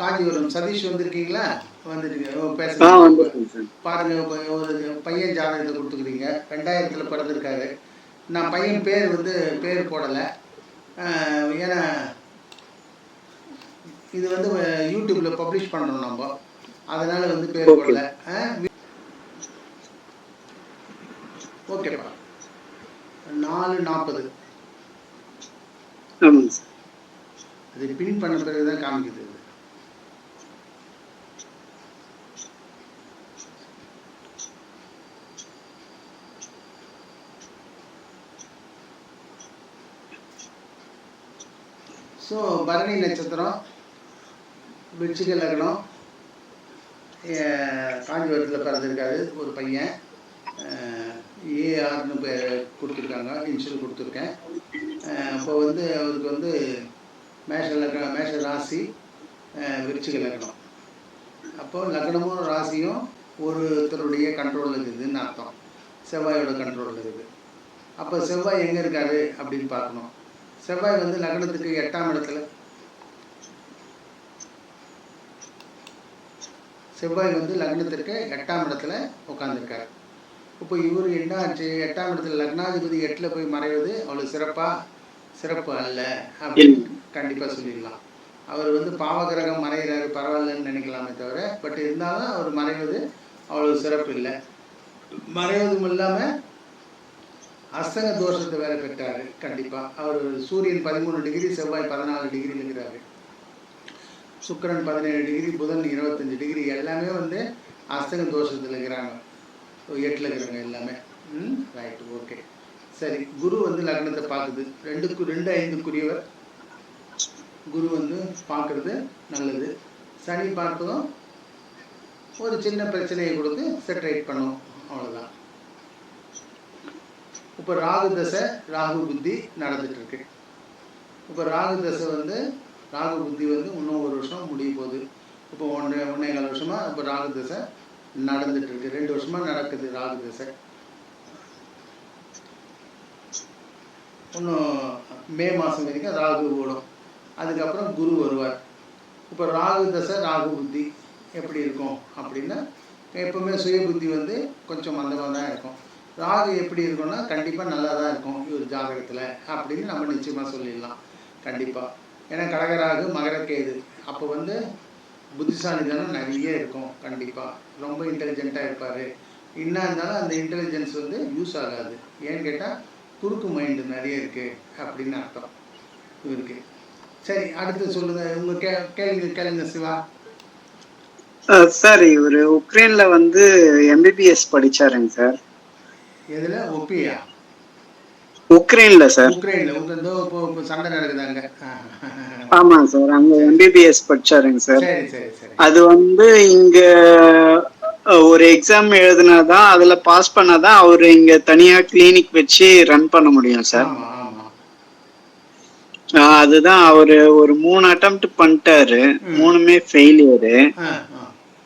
காஞ்சிபுரம். சதீஷ் வந்திருக்கீங்களா? வந்துருக்கீங்க பாருங்க ஒரு பையன் ஜாதகத்தை கொடுத்துக்கிறீங்க. ரெண்டாயிரத்தில் பிறந்திருக்காரு. நான் பையன் பேர் வந்து பேர் போடலை. ஏன்னா இது வந்து யூடியூப்ல பப்ளிஷ் பண்ணுறோம் நம்ம. அதனால வந்து பேர். போடல. ஓகேப்பா. நாலு நாற்பது அது பின் பண்ண பிறகு தான் காமிக்குது இது. ஸோ பரணி நட்சத்திரம் விருச்சிக லக்னம் காஞ்சிபுரத்தில் பிறந்திருக்காரு ஒரு பையன். ஏஆர்னு பேர் கொடுத்துருக்காங்க இன்சூரன்ஸ் கொடுத்துருக்கேன். இப்போ வந்து அவருக்கு வந்து மேஷ லக்னம் மேஷ ராசி விருச்சிக லக்னம். அப்போது லக்னமும் ராசியும் ஒருத்தருடைய கண்ட்ரோலில் இருக்குதுன்னு அர்த்தம். செவ்வாயோட கண்ட்ரோலில் இருக்குது அப்போ செவ்வாய் எங்கே இருக்காரு அப்படின்னு பார்க்கணும். செவ்வாய் வந்து லக்னத்துக்கு எட்டாம் இடத்துல. செவ்வாய் வந்து லக்னத்திற்கு எட்டாம் இடத்துல உட்காந்துருக்காரு இப்போ இவர் என்ன ஆச்சு? எட்டாம் இடத்துல லக்னாதிபதி எட்டில் போய் மறைவது அவ்வளோ சிறப்பா? சிறப்பு அல்ல அப்படின்னு கண்டிப்பாக சொல்லிடலாம். அவர் வந்து பாவகிரகம் மறைகிறாரு பரவாயில்லன்னு நினைக்கலாமே தவிர பட் இருந்தாலும் அவர் மறைவது அவ்வளோ சிறப்பு இல்லை. மறைவதும் இல்லாமல் அஸ்தக தோஷத்தை வேற பெற்றாரு கண்டிப்பாக அவர் சூரியன் பதிமூணு டிகிரி செவ்வாய் பதினாலு டிகிரியில் இருக்கிறாரு. பதினேழு டிகிரி புதன் இருபத்தஞ்சு டிகிரி எல்லாமே வந்து அஸ்தக தோஷத்தில் இருக்கிறாங்க. எட்டில் இருக்கிறவங்க எல்லாமே. ம் ரைட் ஓகே சரி குரு வந்து லக்னத்தை பார்க்குது. ரெண்டுக்கு ரெண்டு ஐந்துக்குரியவர். குரு வந்து பார்க்குறது நல்லது. சனி பார்த்ததும் ஒரு சின்ன பிரச்சனையை கொடுத்து செட்டரைட் பண்ணும். அவ்வளோதான் இப்போ ராகு தசை ராகு புத்தி நடந்துட்டு இருக்கு இப்போ ராகு தசை வந்து ராகு புத்தி வந்து இன்னும் ஒரு வருஷம் முடிய போகுது. இப்போ ஒன்றரை ஒன்றே கால் வருஷமா இப்போ ராகு தசை நடந்துட்டு இருக்கு ரெண்டு வருஷமா நடக்குது ராகு தசை. இன்னும் மே மாதம் வரைக்கும் ராகு ஓடும். அதுக்கப்புறம் குரு வருவார். இப்போ ராகு தசை ராகு புத்தி எப்படி இருக்கும்? அப்படின்னா எப்பவுமே சுய புத்தி வந்து கொஞ்சம் மந்தமாக தான் இருக்கும். ராகு எப்படி இருக்கும்னா கண்டிப்பாக நல்லா தான் இருக்கும். இவர் ஜாதகத்தில் அப்படின்னு நம்ம நிச்சயமாக சொல்லிடலாம். கண்டிப்பாக ஏன்னா கடகராகு மகரக்கேது அப்போ வந்து புத்திசாலித்தனம் நிறைய இருக்கும். கண்டிப்பாக ரொம்ப இன்டெலிஜென்ட்டாக இருப்பார். என்ன இருந்தாலும் அந்த இன்டெலிஜென்ஸ் வந்து யூஸ் ஆகாது. ஏன்னு கேட்டால் குறுக்கு மைண்டு நிறைய இருக்குது அப்படின்னு அர்த்தம். இவருக்கு. சரி அடுத்து சொல்லுங்க. உங்க கே கேளுங்க கேளுங்க சிவா. சார் இவர் உக்ரைன்ல வந்து எம்பிபிஎஸ் படிச்சாருங்க சார். எதுல? ஒப்பியா உக்ரைன்ல சார். உக்ரைன்ல. இதோ இப்போ சண்டை நடக்குதாங்க ஆமாங்க சார். அங்க எம்பிபிஎஸ் படிச்சாருங்க சார். அது வந்து இங்க ஒரு எக்ஸாம் எழுதுனாதான் அதுல பாஸ் பண்ணாதான் அவரு இங்க தனியா கிளினிக் வச்சு ரன் பண்ண முடியும் சார். ஆமா ஆமா. அதுதான் அவரு ஒரு மூணு அட்டெம்ப்ட் பண்ணிட்டாரு. மூணுமே ஃபெயிலியரு.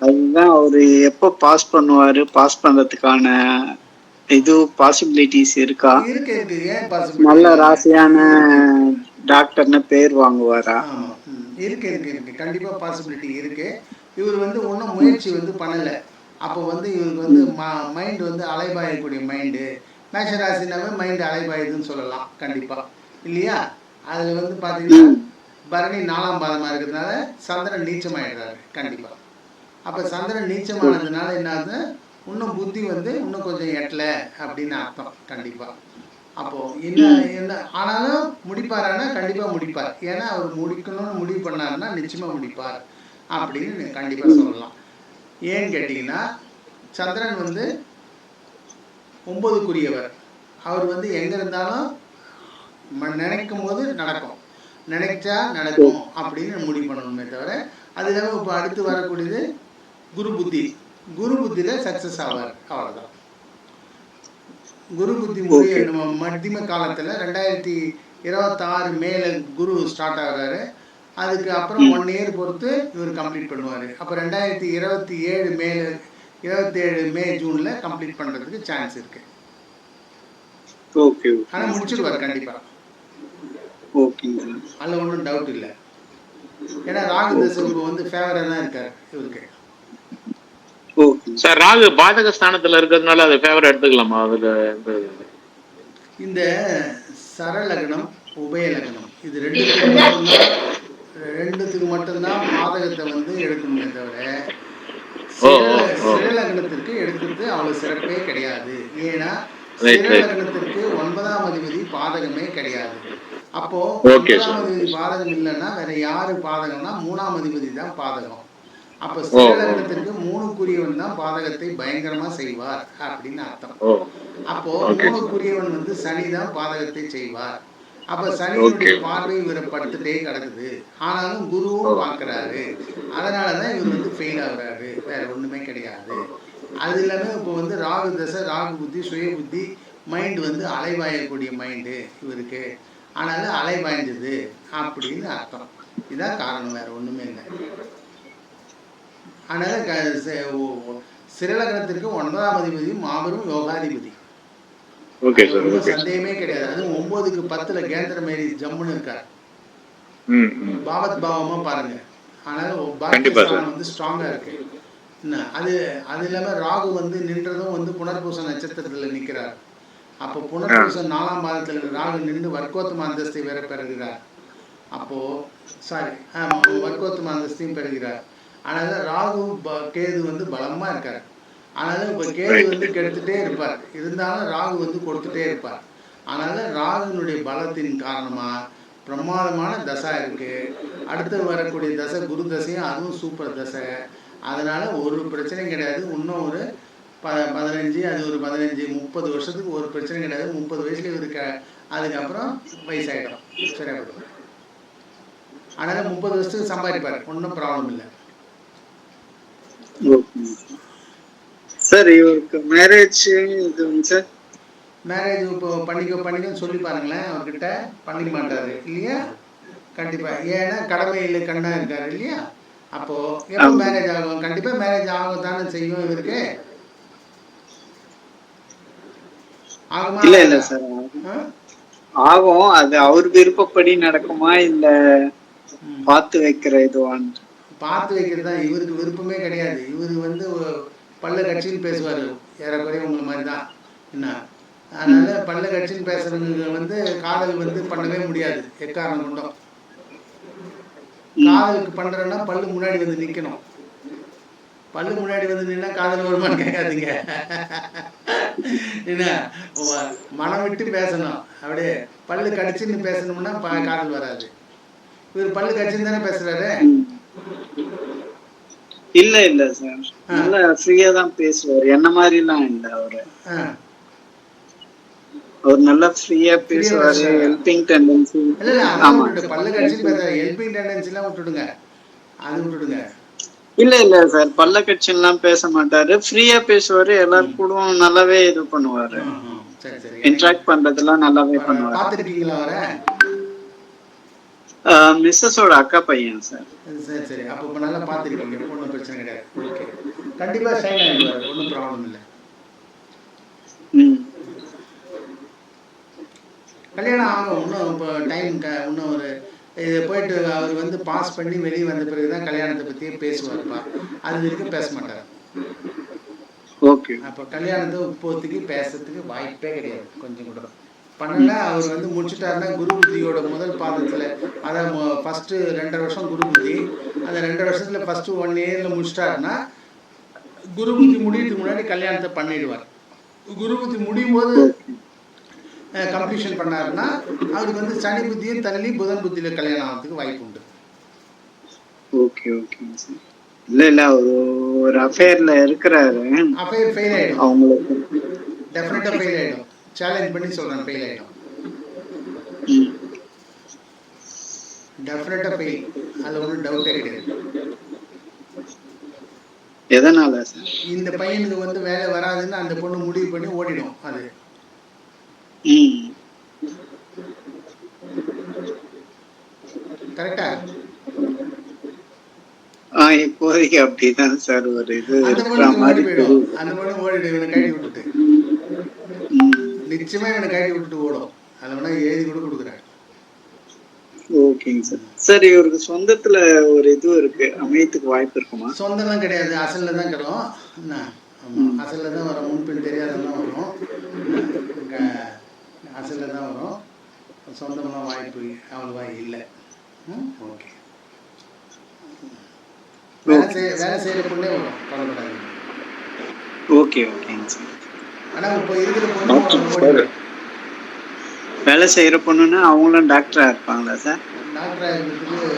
அதுதான் அவரு எப்போ பாஸ் பண்ணுவாரு? பாஸ் பண்றதுக்கான இது பாசிபிலிட்டிஸ் இருக்கா? நல்ல? ராசியான டாக்டர்னு பேர் வாங்குவாரா. இருக்கு இருக்கு இருக்கு. கண்டிப்பா பாசிபிலிட்டி இருக்கு. இவர் வந்து ஒன்றும் முயற்சி வந்து பண்ணல. அப்போ வந்து இவருக்கு வந்து மைண்ட் வந்து அலைபாயக்கூடிய மைண்டு மேஷராசினாவே மைண்டு அலைபாயுதுன்னு சொல்லலாம். கண்டிப்பா. இல்லையா? அதுல வந்து பாத்தீங்கன்னா பரணி நாலாம் பாதமா இருக்கிறதுனால சந்திரன் நீச்சமாயிடுறாரு. கண்டிப்பா. அப்ப சந்திரன் நீச்சமானதுனால என்ன ஆகுது இன்னும் புத்தி வந்து இன்னும் கொஞ்சம் எட்டல அப்படின்னு அர்த்தம் கண்டிப்பா. அப்போ என்ன என்ன ஆனாலும் முடிப்பாரானா? கண்டிப்பா முடிப்பார். ஏன்னா அவர் முடிக்கணும்னு முடிவு பண்ணாருன்னா நிச்சயமா முடிப்பார் அப்படின்னு கண்டிப்பா சொல்லலாம். ஏன்னு கேட்டீங்கன்னா சந்திரன் வந்து ஒன்பதுக்குரியவர். அவர் வந்து எங்க இருந்தாலும் நினைக்கும் போது நடக்கும். நினைச்சா நடக்கும் அப்படின்னு முடிவு பண்ணணுமே தவிர அது இல்லாமல் இப்போ அடுத்து வரக்கூடியது குரு புத்தி. குரு புத்தியில சக்சஸ் ஆவார். அவ்வளவுதான். குரு புத்தி முடிய நம்ம மத்தியம காலத்துல ரெண்டாயிரத்தி இருபத்தாறு மேல குரு ஸ்டார்ட் ஆகுறாரு. அதுக்கு அப்புறம் ஒன் இயர் பொறுத்து இவர் கம்ப்ளீட் பண்ணுவார். அப்போ ரெண்டாயிரத்தி இருபத்தி ஏழு மேல இருபத்தேழு மே ஜூன்ல கம்ப்ளீட் பண்றதுக்கு சான்ஸ் இருக்கு. ஓகே ஆனா முடிச்சிடுவார் கண்டிப்பா. ஓகேங்க அதில் ஒன்றும் டவுட் இல்லை. ஏன்னா ராகு தசை இப்போ வந்து ஃபேவராக தான் இருக்கார் இவருக்கு. சார் ராகு பாதக ஸ்தானத்துல இருக்கிறதுனால அது ஃபேவர் எடுத்துக்கலாமா அதுல? இந்த சரலக்னம் உபயலக்னம் இது ரெண்டுத்துக்கு ரெண்டுத்துக்கு மட்டும்தான் பாதகத்தை வந்து எடுக்கணுமே தவிர. சிரலக்னத்திற்கு எடுக்கிறது அவ்வளவு சிறப்பே கிடையாது ஏன்னா. சிரலக்னத்திற்கு ஒன்பதாம் அதிபதி பாதகமே கிடையாது அப்போ. ஒன்பதாம் அதிபதி பாதகம் இல்லைன்னா வேற யாரு பாதகம்னா மூணாம் அதிபதி தான் பாதகம் அப்ப. சிரலக்னத்திற்கு மூணுக்குரியவன் தான் பாதகத்தை பயங்கரமா செய்வார் அப்படின்னு அர்த்தம். அப்போ. மூணுக்குரியவன் வந்து சனி தான் பாதகத்தை செய்வார். அப்ப Okay. பார்வை இவரை படுத்துட்டே கிடக்குது. ஆனாலும் குருவும் பார்க்கறாரு. அதனாலதான் இவர் வந்து ஃபெயில் ஆகுறாரு. வேற ஒண்ணுமே கிடையாது. அது இல்லாம இப்போ வந்து ராகு தசை ராகு புத்தி சுய புத்தி மைண்ட் வந்து அலைவாயக்கூடிய மைண்டு இவருக்கு. ஆனால அலைவாய்ஞ்சது அப்படின்னு அர்த்தம். இதான் காரணம். வேற ஒண்ணுமே இல்லை. அதனால க- ச- ஓ- ஓ- சிறலகனத்திற்கு ஒன்பதாம் அதிபதி மாபெரும் யோகாதிபதி. அது சந்தேகமே கிடையாது. அதுவும் ஒன்பதுக்கு பத்துல கேந்திர மாரி ஜம்முன்னு இருக்காரு. பாவத் பாவமா பாருங்க. பாகிஸ்தான் வந்து ஸ்ட்ராங்கா இருக்கு. என்ன அது அது இல்லாம ராகு வந்து நின்றதும் வந்து புனர்பூச நட்சத்திரத்துல நிக்கிறார். அப்போ புனர்பூசம் நாலாம் பாதத்துல ராகு நின்று வர்க்கோத்தம அந்தஸ்தை வேற பெறுகிறார். அப்போ சாரி வர்க்கோத்தம அந்தஸ்தையும் பெறுகிறார். அதனால ராகு ப- கேது வந்து பலமா இருக்காரு. ஆனாலும் இப்ப கேது வந்து கெடுத்துட்டே இருப்பார். இருந்தாலும் ராகு வந்து கொடுத்துட்டே இருப்பார். அதனால ராகுனுடைய பலத்தின் காரணமா பிரமாதமான தசை இருக்கு. அடுத்து வரக்கூடிய தசை குரு தசையும் அதுவும் சூப்பர் தசை. அதனால ஒரு பிரச்சனையும் கிடையாது. இன்னும் ஒரு ப பதினஞ்சு அது ஒரு பதினஞ்சு முப்பது வருஷத்துக்கு ஒரு பிரச்சனை கிடையாது. முப்பது வயசுல இருக்க. அதுக்கப்புறம் வயசாயிடும். சரியா போயிடும் அதனால முப்பது வருஷத்துக்கு சம்பாதிப்பார். ஒன்றும் ப்ராப்ளம் இல்லை. சார் இவருக்கு மேரேஜ் இதுங்க சார்? மேரேஜ் இப்போ பண்ணிக்க பண்ணிக்கன்னு சொல்லி பாருங்களேன் அவர்கிட்ட பண்ணிக்க மாட்டாரு இல்லையா? கண்டிப்பா. ஏன்னா கடமையில் கண்ணா இருக்காரு இல்லையா? அப்போ எப்போ. மேரேஜ் ஆகும்? கண்டிப்பா மேரேஜ் ஆகும் தானே செய்யும் இவருக்கு. ஆகுமா? இல்ல இல்ல சார்? ஆகும். அது அவர் விருப்பப்படி நடக்குமா இல்ல. பார்த்து வைக்கிற இதுவான் பார்த்து வைக்கிறது தான் இவருக்கு விருப்பமே கிடையாது. இவர் வந்து பல்ல கட்சின்னு பேசுவார். ஏறக்குறைய உங்களை மாதிரி தான் என்ன? அதனால பல்ல கட்சின்னு பேசுறவங்க வந்து காதல் வந்து பண்ணவே முடியாது. எக்காரணம் கொண்டும். காதலுக்கு பண்றேன்னா பல்லு முன்னாடி வந்து நிக்கணும். பல்லு முன்னாடி வந்து நின்னா காதல் வருமான்னு கேட்காதீங்க. என்ன? மனம் விட்டு பேசணும். அப்படியே பல்லு கடிச்சுன்னு பேசணும்னா காதல் வராது. இவர் பல்லு கடிச்சுன்னு தானே பேசுறாரு? இல்ல இல்ல சார் நல்லா ஃப்ரீயா தான் பேசுவார். என்ன மாதிரி எல்லாம் இல்ல அவரு. அவர் நல்லா ஃப்ரீயா பேசுவாரு. ஹெல்பிங் டெண்டன்சி ஆமா. பல்லு கடிச்சு ஹெல்பிங் டெண்டன்சி எல்லாம் விட்டுடுங்க. அது விட்டுடுங்க. இல்ல இல்ல சார் பல்ல கட்சி எல்லாம் பேச மாட்டாரு. ஃப்ரீயா பேசுவாரு. எல்லாரும் கூட நல்லாவே இது பண்ணுவாரு. இன்டராக்ட் பண்றதெல்லாம் நல்லாவே பண்ணுவாரு. பார்த்துருக்கீங்களா அவரை? மிஸ்ஸஸோட அக்கா பையன் சார். சரி சரி அப்போ இப்போ நல்லா பார்த்துருக்கீங்க ஒன்றும் பிரச்சனை கிடையாது. ஓகே கண்டிப்பாக ஷைன் ஆகிடுவார் ஒன்றும் ப்ராப்ளம் இல்லை. கல்யாணம் ஆகும். இன்னும் இப்போ டைம் க இன்னும் ஒரு இது போயிட்டு அவர் வந்து பாஸ் பண்ணி வெளியே வந்த பிறகு தான் கல்யாணத்தை பற்றியே பேசுவார்ப்பா. அது வரைக்கும் பேச மாட்டார். ஓகே. அப்போ கல்யாணத்தை இப்போதைக்கு பேசுறதுக்கு வாய்ப்பே கிடையாது. கொஞ்சம் கூட. பண்ணல அவர் வந்து முடிச்சுட்டாருன்னா குரு புத்தியோட முதல் பாதத்தில் அதான் ஃபஸ்ட்டு ரெண்டரை வருஷம் குரு புத்தி அந்த ரெண்டரை வருஷத்தில் ஃபஸ்ட்டு ஒன் இயரில் முடிச்சிட்டாருன்னா குரு புத்தி முடியறதுக்கு முன்னாடி கல்யாணத்தை பண்ணிடுவார். குரு புத்தி முடியும் போது கம்ப்ளீஷன் பண்ணாருன்னா அவருக்கு வந்து சனி புத்தியும் தள்ளி புதன் புத்தியில் கல்யாணம் ஆகிறதுக்கு வாய்ப்பு உண்டு. ஓகே ஓகே சார் இல்ல இல்ல ஒரு அஃபேர்ல இருக்கிறாரு. அஃபையர் ஃபெயில் ஆகிடும் அவங்களுக்கு டெஃபினட்டாக ஃபெயில் ஆகிடும் சேலஞ்ச் பண்ணி சொல்கிறேன் ஃபெயில் ஆகிடும் ம். டெஃபினட்டாக ஃபெயில் அதில் ஒன்றும் டவுட்டே கிடையாது. எதனால சார் இந்த பையனுக்கு வந்து வேலை வராதுன்னு அந்த பொண்ணு முடிவு பண்ணி ஓடிடும் அது. கரெக்டா இப்போதைக்கு அப்படிதான் சார் ஒரு இது அந்த இருக்கிற மாதிரி. அந்த பொண்ணு ஓடிடும் ம். நிச்சயமா இவனை கட்டி விட்டுட்டு ஓடும். அதை வேணா எழுதி கூட கொடுக்குறேன். ஓகேங்க சார். சார் இவருக்கு சொந்தத்துல ஒரு இது இருக்கு. அமையத்துக்கு வாய்ப்பு இருக்குமா? சொந்தம்லாம் கிடையாது. அசல்ல தான் ஆமாம் அசல்ல தான் வரும். முன்பின் தெரியாதெல்லாம் வரும். அசல்ல தான் வரும். சொந்தம்லாம் வாய்ப்பு அவ்வளோவா இல்லை. ஓகே. வேலை செய்ய வேலை செய்கிற பொண்ணே வரும். கவலைப்படாது ஓகே ஓகேங்க சார். வேலை செய்யற பொண்ணுன்னா அவங்களும் டாக்டரா இருப்பாங்களா சார் டாக்டராக இருக்கிறதுக்கு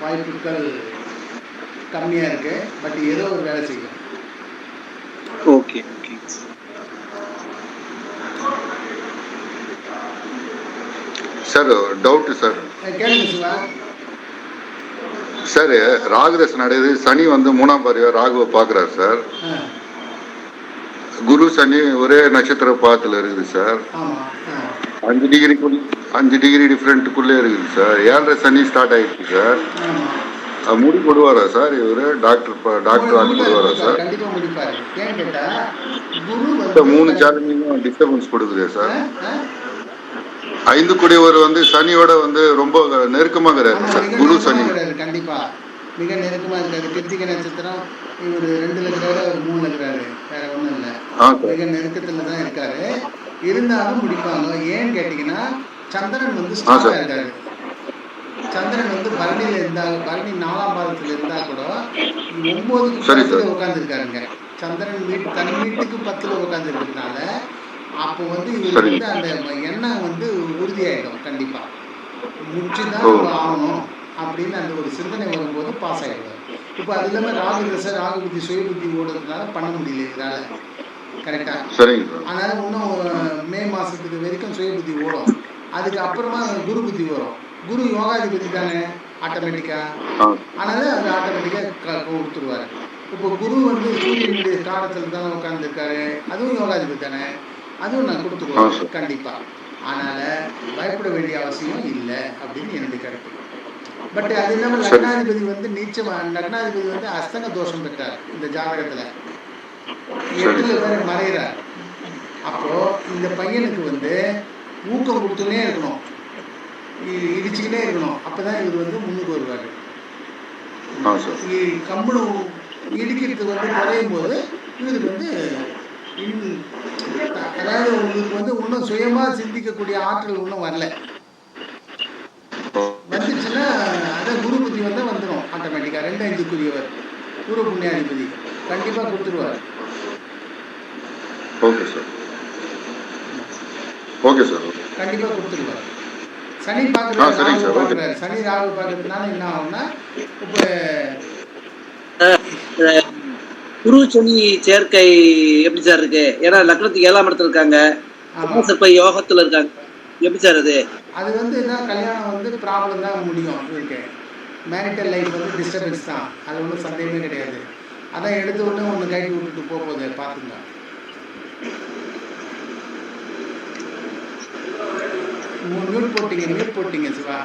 வாய்ப்புகள் கம்மியாக இருக்கு. பட் ஏதோ ஒரு வேலை செய்யும் ஓகே ஓகேங்க சார் சார் டவுட் சார் கேளுங்க சிவா. சார் ராகுதசை நடக்குது சனி வந்து மூணாம் பாரியா ராகுவை பார்க்குறாரு சார் குரு சனி ஒரே நட்சத்திர பாதத்தில் இருக்குது சார். அஞ்சு டிகிரிக்குள் அஞ்சு டிகிரி டிஃப்ரெண்ட்டுக்குள்ளே இருக்குது சார். ஏழரை சனி ஸ்டார்ட் ஆயிடுச்சு சார். முடி போடுவாரா சார் இவர்? டாக்டர் டாக்டர் ஆகி போடுவாரா சார். இந்த மூணு சேனலையும் டிஸ்டர்பன்ஸ் கொடுக்குதே சார்? ஐந்து குடியவர் வந்து சனியோட வந்து ரொம்ப நெருக்கமாகிறாரு ஆமா, சார். குரு சனி. இருக்கிறாரு, கண்டிப்பா. மிக நெருக்கமா இருக்காரு கிருத்திகை நட்சத்திரம் இவர் ரெண்டுல இருக்கிறாரு அவர் மூணுல இருக்கிறாரு. வேற ஒண்ணும் இல்ல. மிக நெருக்கத்துல தான் இருக்காரு. இருந்தாலும் முடிப்பாங்க. ஏன்னு கேட்டீங்கன்னா சந்திரன் வந்து ஆ, ஸ்ட்ராங்கா சார். இருக்காரு. சந்திரன் வந்து பரணியில இருந்தா பரணி நாலாம் பாதத்துல இருந்தா கூட ஒன்பதுக்கு சரி, பத்துல சார். உட்கார்ந்துருக்காருங்க. சந்திரன் வீட்டு தன் வீட்டுக்கு பத்துல உட்கார்ந்து இருக்கிறதுனால அப்போ வந்து இவர் சரி. வந்து அந்த எண்ணம் வந்து உறுதியாயிடும். கண்டிப்பா. முடிச்சுதான் ஆகணும். அப்படின்னு அந்த ஒரு சிந்தனை வரும்போது பாஸ் ஆயிடுவார். இப்போ அது இல்லாம ராகு தசை ராகு புத்தி சுய புத்தி ஓடுறதுனால பண்ண முடியல இதனால கரெக்டா சரிங்க சார் அதனால இன்னும் மே மாசத்துக்கு வரைக்கும் சுய புத்தி ஓடும். அதுக்கு அப்புறமா குரு புத்தி வரும். குரு யோகாதிபதி தானே ஆட்டோமேட்டிக்கா ஆ? அதனால அது ஆட்டோமேட்டிக்கா கொடுத்துருவாரு. இப்போ குரு வந்து சூரியனுடைய காலத்துல தானே உட்கார்ந்துருக்காரு. அதுவும் யோகாதிபதி தானே? அதுவும் நான் கொடுத்துருவேன். சார். கண்டிப்பா. அதனால பயப்பட வேண்டிய அவசியம் இல்லை அப்படின்னு என்னுடைய கருத்து. பட் அது இல்லாம சரி. லக்னாதிபதி வந்து நீச்சமா லக்னாதிபதி வந்து அஸ்தங்க தோஷம் பெற்றார் இந்த ஜாதகத்துல. எட்டுல பேர் மறைகிறார் அப்போ இந்த பையனுக்கு வந்து ஊக்கம் கொடுத்துனே இருக்கணும். இடிச்சுக்கிட்டே இருக்கணும். அப்பதான் இவர் வந்து முன்னுக்கு வருவாரு. கம்பளு இடிக்கிறது வந்து குறையும் போது இவருக்கு வந்து அதாவது உங்களுக்கு வந்து இன்னும் சுயமா சிந்திக்கக்கூடிய ஆற்றல் இன்னும் வரல. வந்துச்சுன்னா அதான் குரு புத்தி வந்து வந்துடும் ஆட்டோமேட்டிக்கா ரெண்டு அஞ்சுக்குரியவர் குரு புண்ணியாதிபதி. கண்டிப்பா கொடுத்துருவார். Okay sir. Okay sir okay. கண்டிப்பா கொடுத்துருவார். சனி பார்க்குறாரு ராகு சார். பார்க்குறாரு. சனி ராகு பார்க்கறதுனால என்ன ஆகும்னா இப்போ அஹ் குரு சனி சேர்க்கை எப்படி சார் இருக்கு? ஏன்னா லக்னத்துக்கு ஏழாம் இடத்துல இருக்காங்க. இப்ப யோகத்துல இருக்காங்க. எப்படி சார் அது? அது வந்து என்ன கல்யாணம் வந்து ப்ராப்ளம் தான் முடியும் இருக்கு மேரிட்டல் லைஃப் வந்து டிஸ்டர்பன்ஸ் தான். அது ஒன்றும் சந்தேகமே கிடையாது. அதான் எடுத்த உடனே ஒன்று கைட்டு விட்டுட்டு போக போகுது பார்த்துங்க மியூட் போட்டீங்க மியூட் போட்டீங்க சிவா.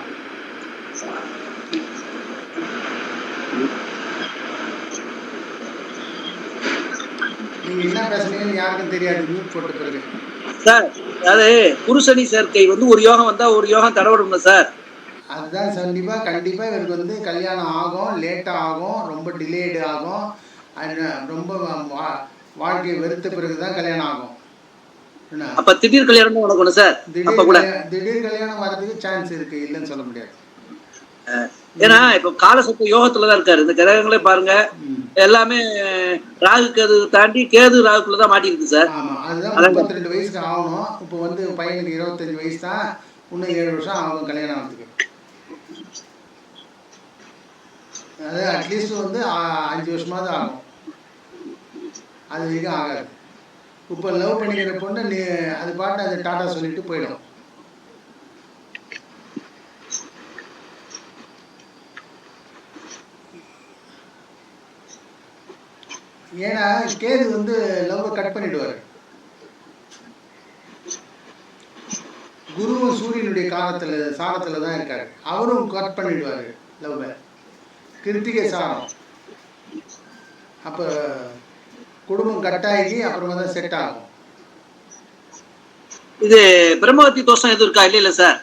நீங்க என்ன பேசுனீங்கன்னு யாருக்கும் தெரியாது மியூட் போட்ட பிறகு. சார் அதாவது குரு சனி சேர்க்கை வந்து ஒரு யோகம் வந்தா ஒரு யோகம் தடவிடுங்க சார்? அதுதான் கண்டிப்பா கண்டிப்பா இவருக்கு வந்து கல்யாணம் ஆகும் லேட்டா ஆகும் ரொம்ப டிலேடு ஆகும் ரொம்ப வாழ்க்கையை வெறுத்த பிறகுதான் கல்யாணம் ஆகும். அப்ப திடீர் கல்யாணம் உனக்கு சார் அப்ப கூட. திடீர் கல்யாணம் வர்றதுக்கு சான்ஸ் இருக்கு இல்லைன்னு சொல்ல முடியாது. ஏன்னா இப்ப காலசத்து யோகத்துலதான் இருக்காரு. இந்த கிரகங்களே பாருங்க. எல்லாமே ராகு கேது தாண்டி கேது ராகுக்குள்ளதான் மாட்டிருக்கு சார். அதுதான் முப்பத்தி ரெண்டு வயசுக்கு ஆகணும். இப்போ வந்து பையனுக்கு இருபத்தஞ்சு வயசு தான். இன்னும் ஏழு வருஷம் ஆகும் கல்யாணம் ஆகிறதுக்கு. அது அட்லீஸ்ட் வந்து அஞ்சு வருஷமாவது ஆகும். அது வரைக்கும் ஆகாது. இப்போ லவ் பண்ணிக்கிற பொண்ணு நீ அது பாட்டு அது டாட்டா சொல்லிட்டு போயிடும். ஏன்னா கேது வந்து லவ் கட் பண்ணிடுவாரு. குருவும் சூரியனுடைய காலத்துல சாரத்துல தான் இருக்காரு. அவரும் கட் பண்ணிடுவாரு லவ் கிருத்திகை சாரம் அப்ப குடும்பம் கட்டாகி அப்புறமா தான் செட் ஆகும். இது பிரம்மவத்தி தோஷம் எதுவும் இருக்கா? இல்ல இல்ல சார்.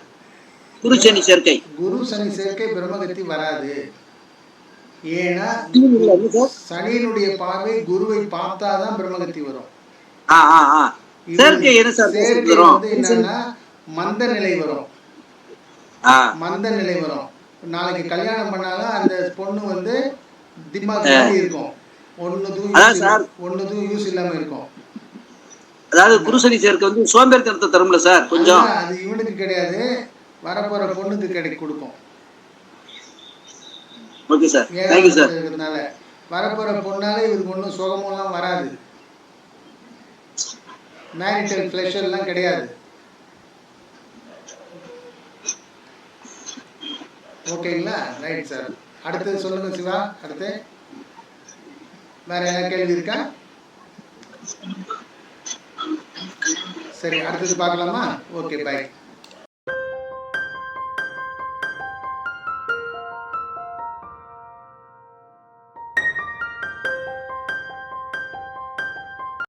குரு சனி சேர்க்கை. குரு சனி சேர்க்கை பிரம்மகத்தி வராது. ஏன்னா. சனியினுடைய பார்வை குருவை பார்த்தாதான் பிரம்மகத்தி வரும். ஆ ஆ ஆ. இது சேர்க்கை என்ன சார் சேர்க்கை வரும் வந்து என்னன்னா மந்த நிலை வரும். ஆ. மந்த நிலை வரும். நாளைக்கு கல்யாணம் பண்ணாலும் அந்த பொண்ணு வந்து திமாக் மாதிரி இருக்கும். சார். ஒன்னுதும் யூஸ் இல்லாம இருக்கும். அதாவது குரு சனி சேர்க்கை வந்து சோம்பேறித்தனத்தை தரும்ல சார் கொஞ்சம். அது இவனுக்கு கிடையாது. வரப்போற பொண்ணுக்கு கிடை கொடுக்கும். ஓகே சார் தேங்க்யூ சார் இருக்கிறதுனால வரப்போற பொண்ணால இவருக்கு ஒன்றும் சுகமெல்லாம் வராது. மேரிட்டல் பிளஷர் எல்லாம் கிடையாது. ஓகேங்களா ரைட் சார் அடுத்தது சொல்லுங்க சிவா. அடுத்து? வேற என்ன கேள்வி இருக்கா? சரி அடுத்தது பார்க்கலாமா? Okay bye